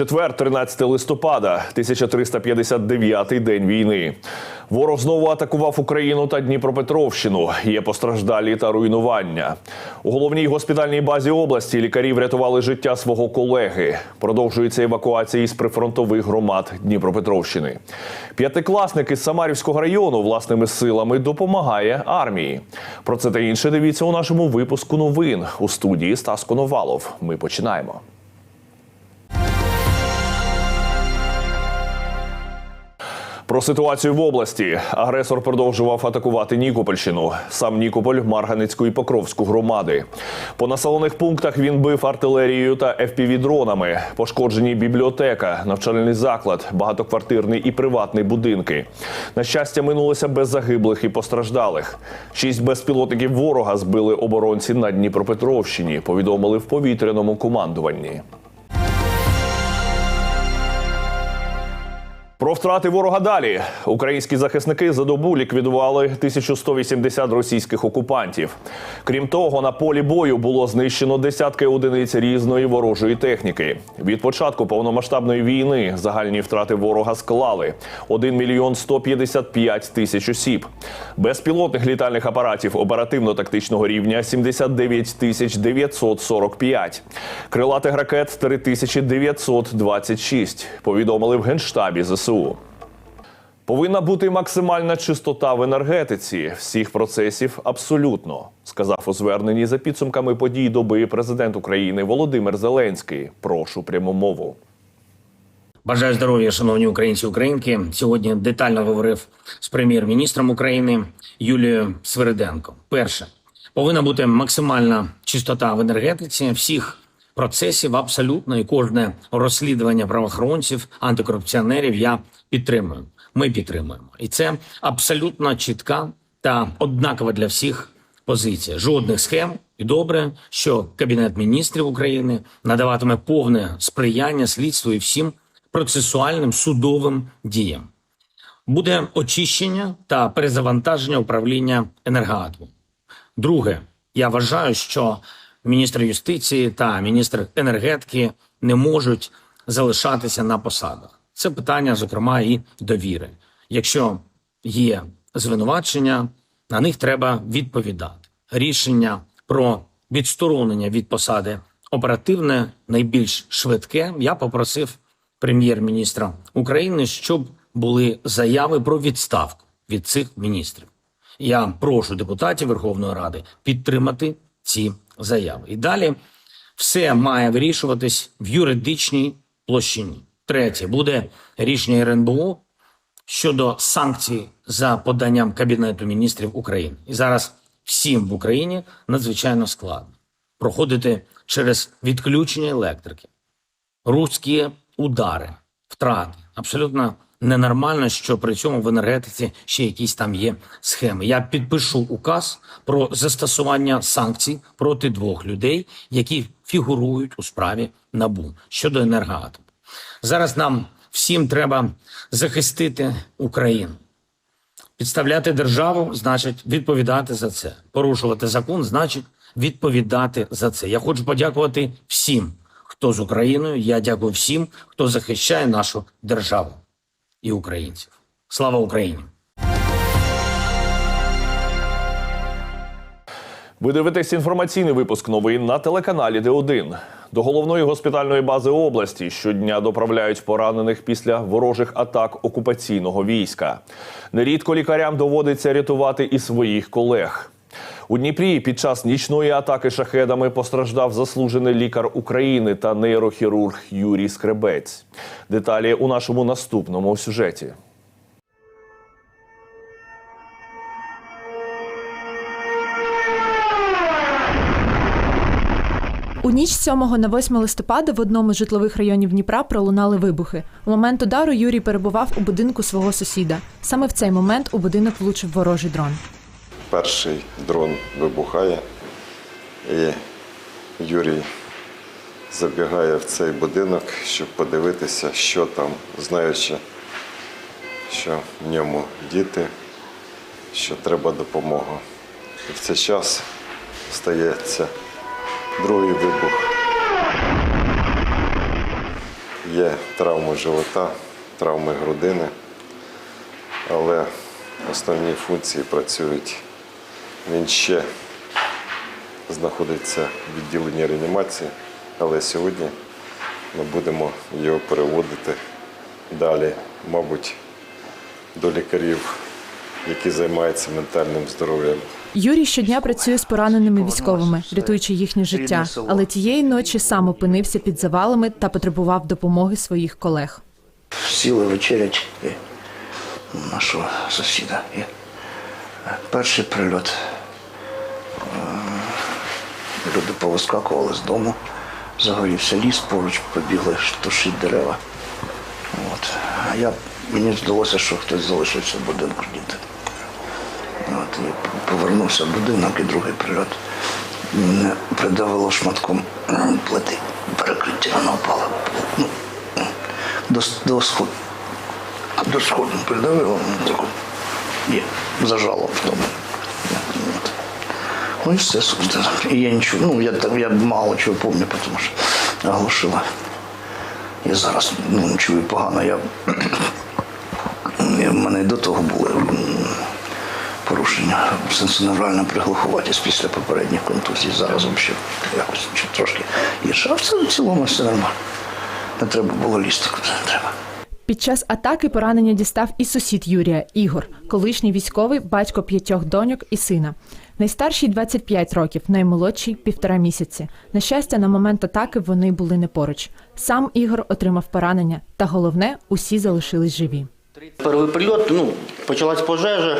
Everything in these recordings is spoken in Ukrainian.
Четвер, 13 листопада, 1359 день війни. Ворог знову атакував Україну та Дніпропетровщину. Є постраждалі та руйнування. У головній госпітальній базі області лікарі врятували життя свого колеги. Продовжується евакуація із прифронтових громад Дніпропетровщини. П'ятикласник із Самарівського району власними силами допомагає армії. Про це та інше дивіться у нашому випуску новин у студії Стас Коновалов. Ми починаємо. Про ситуацію в області агресор продовжував атакувати Нікопольщину, сам Нікополь, Марганецьку і Покровську громади. По населених пунктах він бив артилерією та FPV-дронами. Пошкоджені бібліотека, навчальний заклад, багатоквартирний і приватний будинки. На щастя, минулося без загиблих і постраждалих. Шість безпілотників ворога збили оборонці на Дніпропетровщині. Повідомили в повітряному командуванні. Про втрати ворога далі. Українські захисники за добу ліквідували 1180 російських окупантів. Крім того, на полі бою було знищено десятки одиниць різної ворожої техніки. Від початку повномасштабної війни загальні втрати ворога склали 1 мільйон 155 тисяч осіб. Безпілотних літальних апаратів оперативно-тактичного рівня 79 тисяч 945. Крилатих ракет 3926. Повідомили в генштабі ЗСУ. Повинна бути максимальна чистота в енергетиці всіх процесів абсолютно, сказав у зверненні за підсумками подій доби президент України Володимир Зеленський. Прошу пряму мову. Бажаю здоров'я, шановні українці українки. Сьогодні детально говорив з прем'єр-міністром України Юлією Свириденко. Перше повинна бути максимальна чистота в енергетиці всіх процесів, абсолютно і кожне розслідування правоохоронців, антикорупціонерів. Я підтримую. Ми підтримуємо, і це абсолютно чітка та однакова для всіх позиція. Жодних схем. І добре, що Кабінет міністрів України надаватиме повне сприяння слідству і всім процесуальним судовим діям. Буде очищення та перезавантаження управління енергоатомом. Друге, я вважаю, що міністр юстиції та міністр енергетики не можуть залишатися на посадах. Це питання, зокрема, і довіри. Якщо є звинувачення, на них треба відповідати. Рішення про відсторонення від посади оперативне, найбільш швидке. Я попросив прем'єр-міністра України, щоб були заяви про відставку від цих міністрів. Я прошу депутатів Верховної Ради підтримати ці заяви. І далі все має вирішуватись в юридичній площині. Третє буде рішення РНБО щодо санкцій за поданням Кабінету міністрів України. І зараз всім в Україні надзвичайно складно проходити через відключення електрики, руські удари, втрати. Абсолютно ненормально, що при цьому в енергетиці ще якісь там є схеми. Я підпишу указ про застосування санкцій проти двох людей, які фігурують у справі НАБУ щодо енергоатому. Зараз нам всім треба захистити Україну. Підставляти державу значить відповідати за це. Порушувати закон значить відповідати за це. Я хочу подякувати всім, хто з Україною. Я дякую всім, хто захищає нашу державу і українців. Слава Україні! Ви дивитесь інформаційний випуск новин на телеканалі Д1. До головної госпітальної бази області щодня доправляють поранених після ворожих атак окупаційного війська. Нерідко лікарям доводиться рятувати і своїх колег. У Дніпрі під час нічної атаки шахедами постраждав заслужений лікар України та нейрохірург Юрій Скребець. Деталі у нашому наступному сюжеті. У ніч з 7 на 8 листопада в одному з житлових районів Дніпра пролунали вибухи. У момент удару Юрій перебував у будинку свого сусіда. Саме в цей момент у будинок влучив ворожий дрон. Перший дрон вибухає, і Юрій забігає в цей будинок, щоб подивитися, що там, знаючи, що в ньому діти, що треба допомога. І в цей час стається другий вибух. є травми живота, травми грудини, але основні функції працюють. Він ще знаходиться в відділенні реанімації, але сьогодні ми будемо його переводити далі, мабуть, до лікарів, які займаються ментальним здоров'ям. Юрій щодня працює з пораненими військовими, рятуючи їхнє життя. Але тієї ночі сам опинився під завалами та потребував допомоги своїх колег. сіли вечерять нашого сусіда. Перший прильот. Е, Люди повискакували з дому, загорівся ліс, поруч побігли тушити дерева. От. А я, мені здалося, що хтось залишився в будинку діти. От, і повернувся в будинок, і другий прильот мене придавило шматком плити. Перекриття воно впало. Ну, до, до сходу. До сходу придавило, ну, і зажало в тому. Ну і все, собственно. І я нічого, ну я, я мало чого пам'ятаю, тому що оглушила. Я зараз ну, чую погано. Я, в мене і до того були порушення сенсоневральна приглухуватість після попередніх контузій. Зараз взагалі якось трошки гірше. А в цілому все нормально. Не треба було лізти, куди не треба. Під час атаки поранення дістав і сусід Юрія Ігор, колишній військовий, батько п'ятьох доньок і сина. Найстарший 25 років, наймолодший півтора місяці. На щастя, на момент атаки вони були не поруч. Сам Ігор отримав поранення, та головне, усі залишились живі. Перший прильот, ну, почалась пожежа.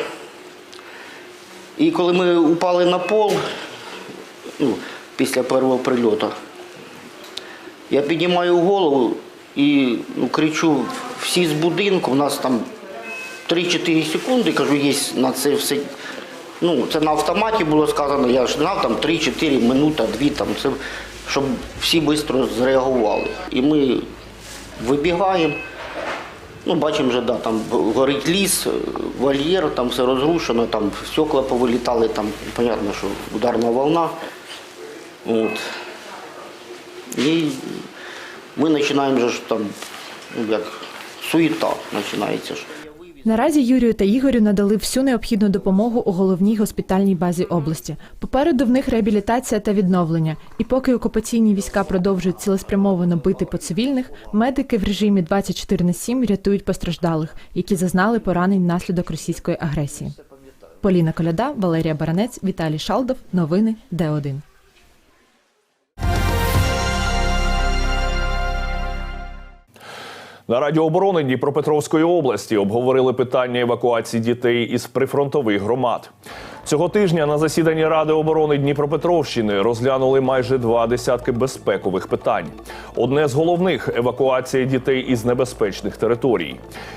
І коли ми упали на пол, ну, після першого прильоту, я піднімаю голову і ну, кричу всі з будинку, у нас там 3-4 секунди, кажу, є на це все. Ну, це на автоматі було сказано, я ж знав там 3-4 минута, 2, там, це, щоб всі швидко зреагували. І ми вибігаємо. Ну, бачимо вже, да, там горить ліс, вольєр, там все розрушено, там стекла повилітали, там, понятно, що ударна волна. От. І ми починаємо ж там, ну, як суєта починається. ж. Наразі Юрію та Ігорю надали всю необхідну допомогу у головній госпітальній базі області. Попереду в них реабілітація та відновлення. І поки окупаційні війська продовжують цілеспрямовано бити по цивільних, медики в режимі 24 на 7 рятують постраждалих, які зазнали поранень внаслідок російської агресії. Поліна Коляда, Валерія Баранець, Віталій Шалдов. Новини Д1. На Раді оборони Дніпропетровської області обговорили питання евакуації дітей із прифронтових громад. Цього тижня на засіданні Ради оборони Дніпропетровщини розглянули майже два десятки безпекових питань. Одне з головних евакуація дітей із небезпечних територій.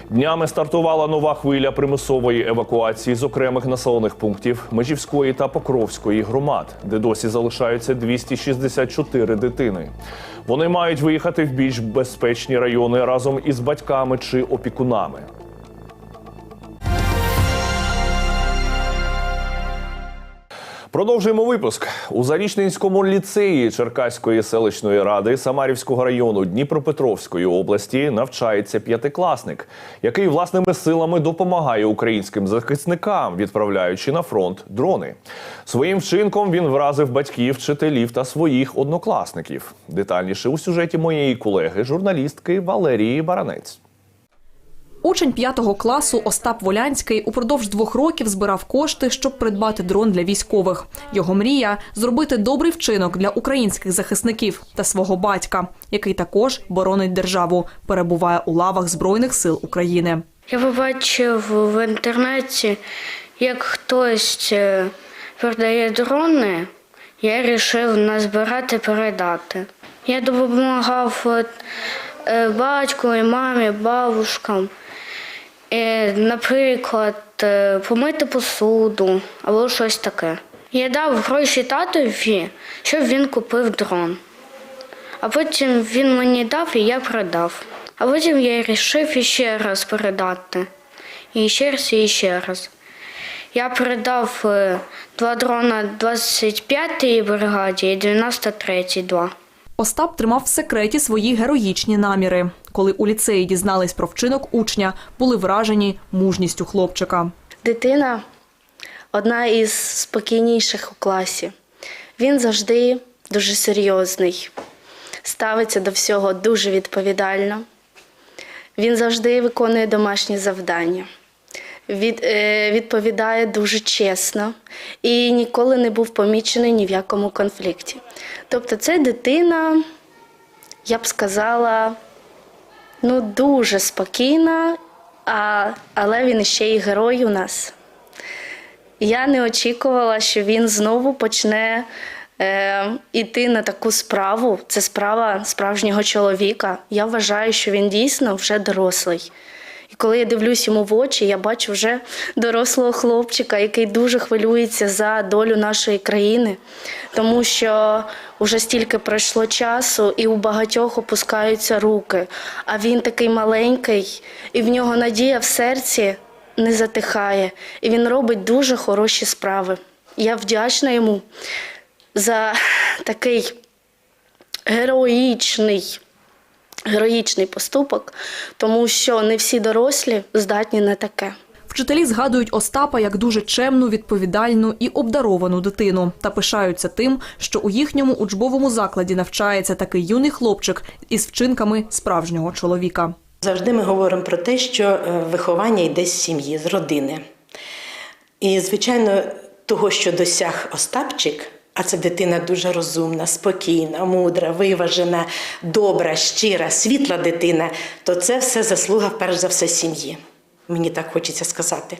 Днями стартувала нова хвиля примусової евакуації з окремих населених пунктів Межівської та Покровської громад, де досі залишаються 264 дитини. Вони мають виїхати в більш безпечні райони разом із батьками чи опікунами. Продовжуємо випуск у Зарічненському ліцеї Черкаської селищної ради Самарівського району Дніпропетровської області навчається п'ятикласник, який власними силами допомагає українським захисникам, відправляючи на фронт дрони. Своїм вчинком він вразив батьків, вчителів та своїх однокласників. Детальніше у сюжеті моєї колеги, журналістки Валерії Баранець. Учень п'ятого класу Остап Волянський упродовж двох років збирав кошти, щоб придбати дрон для військових. Його мрія зробити добрий вчинок для українських захисників та свого батька, який також боронить державу, перебуває у лавах збройних сил України. Я побачив в інтернеті, як хтось е, продає дрони. Я вирішив назбирати передати. Я допомагав е, батьку, і мамі, бабушкам. Е, Наприклад, е, помити посуду або щось таке. Я дав гроші татові, щоб він купив дрон. А потім він мені дав і я продав. А потім я вирішив іще раз передати. І ще раз, і ще раз. Я передав е, два дрона 25-й бригаді і 93-й два. Остап тримав в секреті свої героїчні наміри. Коли у ліцеї дізнались про вчинок учня, були вражені мужністю хлопчика. Дитина одна із спокійніших у класі. Він завжди дуже серйозний, ставиться до всього дуже відповідально. Він завжди виконує домашні завдання, від, е, відповідає дуже чесно і ніколи не був помічений ні в якому конфлікті. Тобто, це дитина, я б сказала, ну дуже спокійна, а, але він ще й герой у нас. Я не очікувала, що він знову почне е, іти на таку справу. Це справа справжнього чоловіка. Я вважаю, що він дійсно вже дорослий. І коли я дивлюсь йому в очі, я бачу вже дорослого хлопчика, який дуже хвилюється за долю нашої країни, тому що вже стільки пройшло часу, і у багатьох опускаються руки. А він такий маленький, і в нього надія в серці не затихає. І він робить дуже хороші справи. Я вдячна йому за такий героїчний, героїчний поступок, тому що не всі дорослі здатні на таке. Вчителі згадують Остапа як дуже чемну, відповідальну і обдаровану дитину та пишаються тим, що у їхньому учбовому закладі навчається такий юний хлопчик із вчинками справжнього чоловіка. Завжди ми говоримо про те, що е, виховання йде з сім'ї, з родини. І, звичайно, того, що досяг Остапчик, а це дитина дуже розумна, спокійна, мудра, виважена, добра, щира, світла дитина, то це все заслуга, перш за все, сім'ї. Мені так хочеться сказати.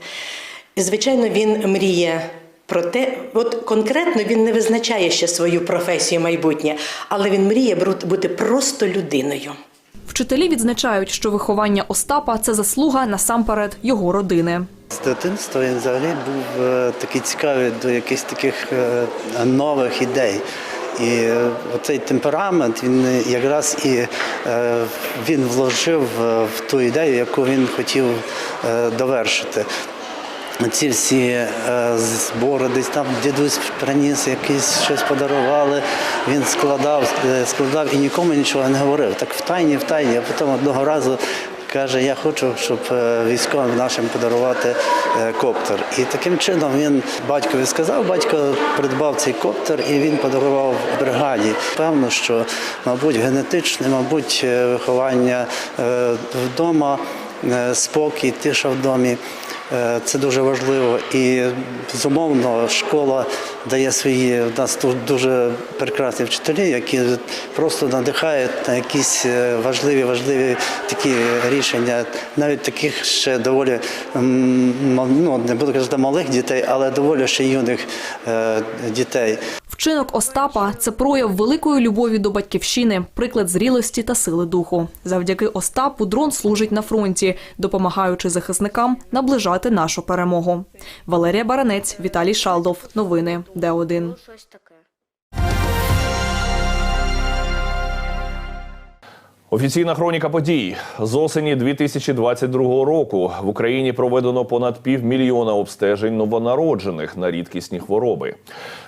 І, звичайно, він мріє про те, от конкретно він не визначає ще свою професію майбутнє, але він мріє бути просто людиною. Вчителі відзначають, що виховання Остапа це заслуга насамперед його родини. З дитинства він взагалі був е, такий цікавий до якихось таких е, нових ідей. І е, оцей темперамент він якраз і він вложив в ту ідею, яку він хотів довершити. Ці всі е, збори, десь там дідусь приніс якийсь щось подарували, він складав, е, складав і нікому нічого не говорив. Так втайні, втайні, а потім одного разу каже, я хочу, щоб е, військовим нашим подарувати коптер. І таким чином він батькові сказав, батько придбав цей коптер і він подарував бригаді. Певно, що, мабуть, генетичне, мабуть, виховання вдома, спокій, тиша в домі. Е, Це дуже важливо і безумовно школа дає свої в нас тут дуже прекрасні вчителі, які просто надихають на якісь е, важливі, важливі такі рішення, навіть таких ще доволі ну не буду казати малих дітей, але доволі ще юних е, дітей. Вчинок Остапа це прояв великої любові до батьківщини, приклад зрілості та сили духу. Завдяки Остапу дрон служить на фронті, допомагаючи захисникам наближати нашу перемогу. Валерія Баранець, Віталій Шалдов. Новини Д1. Офіційна хроніка подій з осені 2022 року в Україні проведено понад півмільйона обстежень новонароджених на рідкісні хвороби.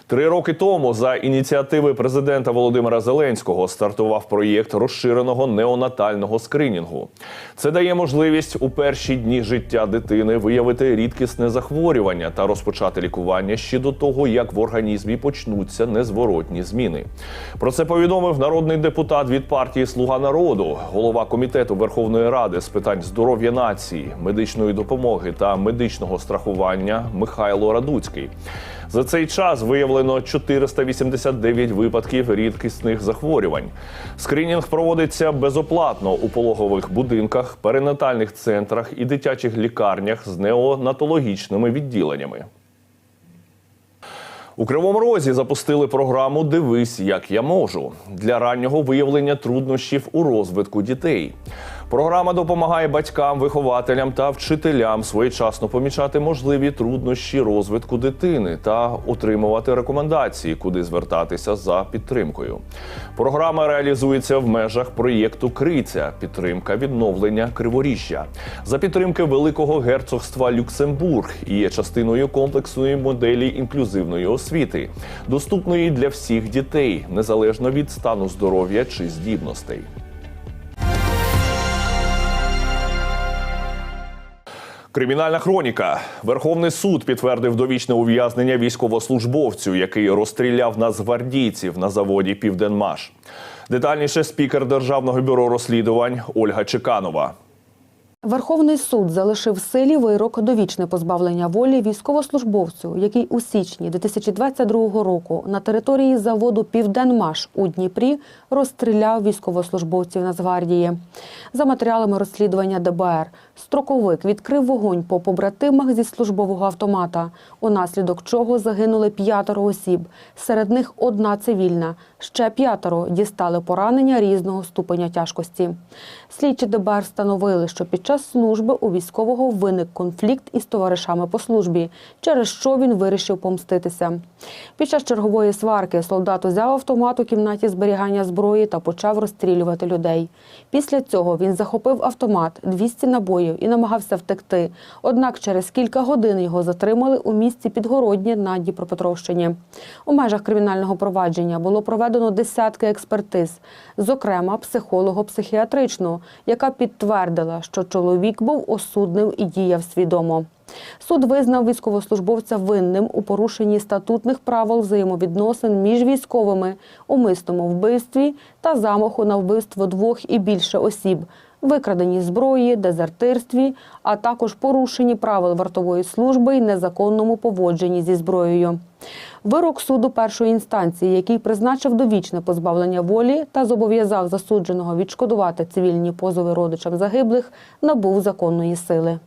Три роки тому за ініціативи президента Володимира Зеленського стартував проєкт розширеного неонатального скринінгу. Це дає можливість у перші дні життя дитини виявити рідкісне захворювання та розпочати лікування ще до того, як в організмі почнуться незворотні зміни. Про це повідомив народний депутат від партії Слуга народу, голова комітету Верховної Ради з питань здоров'я нації, медичної допомоги та медичного страхування Михайло Радуцький. За цей час виявлено 489 випадків рідкісних захворювань. Скринінг проводиться безоплатно у пологових будинках, перинатальних центрах і дитячих лікарнях з неонатологічними відділеннями. У Кривому Розі запустили програму Дивись, як я можу для раннього виявлення труднощів у розвитку дітей. Програма допомагає батькам, вихователям та вчителям своєчасно помічати можливі труднощі розвитку дитини та отримувати рекомендації, куди звертатися за підтримкою. Програма реалізується в межах проєкту Криця підтримка відновлення Криворіжжя за підтримки Великого герцогства Люксембург і є частиною комплексної моделі інклюзивної освіти, доступної для всіх дітей, незалежно від стану здоров'я чи здібностей. Кримінальна хроніка. Верховний суд підтвердив довічне ув'язнення військовослужбовцю, який розстріляв нацгвардійців на заводі Південмаш. Детальніше спікер Державного бюро розслідувань Ольга Чеканова. Верховний суд залишив в силі вирок довічне позбавлення волі військовослужбовцю, який у січні 2022 року на території заводу Південмаш у Дніпрі розстріляв військовослужбовців Нацгвардії. За матеріалами розслідування ДБР, строковик відкрив вогонь по побратимах зі службового автомата, унаслідок чого загинули п'ятеро осіб. Серед них одна цивільна. Ще п'ятеро дістали поранення різного ступеня тяжкості. Слідчі ДБР встановили, що під час служби у військового виник конфлікт із товаришами по службі, через що він вирішив помститися. Під час чергової сварки солдат узяв автомат у кімнаті зберігання зброї та почав розстрілювати людей. Після цього він захопив автомат, 200 набоїв і намагався втекти. Однак через кілька годин його затримали у місті Підгороднє на Дніпропетровщині. У межах кримінального провадження було проведено десятки експертиз, зокрема психолого-психіатричну, яка підтвердила, що чоловік був осудним і діяв свідомо. Суд визнав військовослужбовця винним у порушенні статутних правил взаємовідносин між військовими, умисному вбивстві та замаху на вбивство двох і більше осіб, викраденні зброї, дезертирстві, а також порушенні правил вартової служби і незаконному поводженні зі зброєю. Вирок суду першої інстанції, який призначив довічне позбавлення волі та зобов'язав засудженого відшкодувати цивільні позови родичам загиблих, набув законної сили.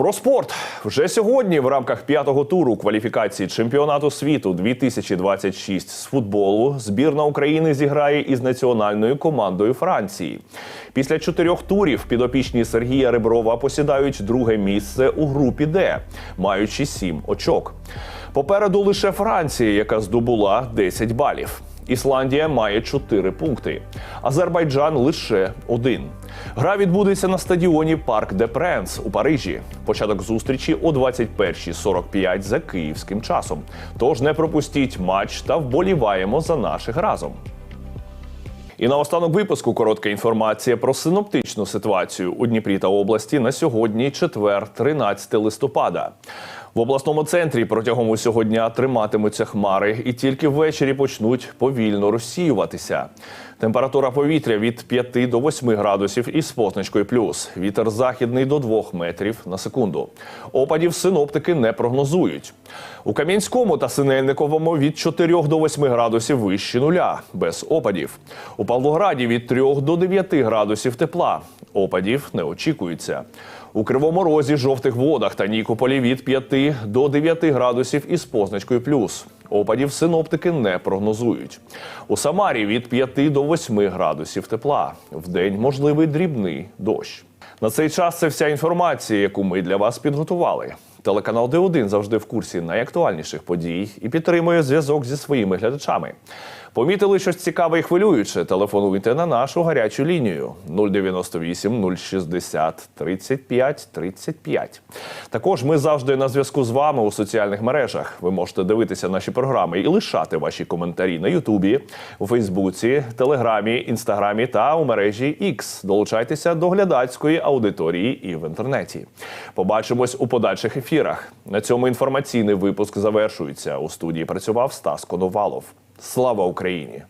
Про спорт вже сьогодні в рамках п'ятого туру кваліфікації чемпіонату світу 2026 з футболу збірна України зіграє із національною командою Франції. Після чотирьох турів підопічні Сергія Реброва посідають друге місце у групі Д, маючи сім очок. Попереду лише Франція, яка здобула 10 балів. Ісландія має 4 пункти, Азербайджан лише один. Гра відбудеться на стадіоні Парк де Пренс у Парижі. Початок зустрічі о 21.45 за київським часом. Тож не пропустіть матч та вболіваємо за наших разом. І наостанок випуску коротка інформація про синоптичну ситуацію у Дніпрі та області на сьогодні, четвер, 13 листопада. В обласному центрі протягом усього дня триматимуться хмари і тільки ввечері почнуть повільно розсіюватися. Температура повітря від 5 до 8 градусів із позначкою плюс. Вітер західний до 2 метрів на секунду. Опадів синоптики не прогнозують. У Кам'янському та Синельниковому від 4 до 8 градусів вище нуля, без опадів. У Павлограді від 3 до 9 градусів тепла. Опадів не очікується. У Кривому Розі, жовтих водах та Нікополі від 5 до 9 градусів із позначкою плюс. Опадів синоптики не прогнозують. У Самарі від 5 до 8 градусів тепла. Вдень можливий дрібний дощ. На цей час це вся інформація, яку ми для вас підготували. Телеканал Д1 завжди в курсі найактуальніших подій і підтримує зв'язок зі своїми глядачами. Помітили щось цікаве і хвилююче? Телефонуйте на нашу гарячу лінію 098 060 35 35. Також ми завжди на зв'язку з вами у соціальних мережах. Ви можете дивитися наші програми і лишати ваші коментарі на Ютубі, у Фейсбуці, Телеграмі, Інстаграмі та у мережі X. Долучайтеся до глядацької аудиторії і в інтернеті. Побачимось у подальших ефірах. На цьому інформаційний випуск завершується. У студії працював Стас Коновалов. Слава Україні!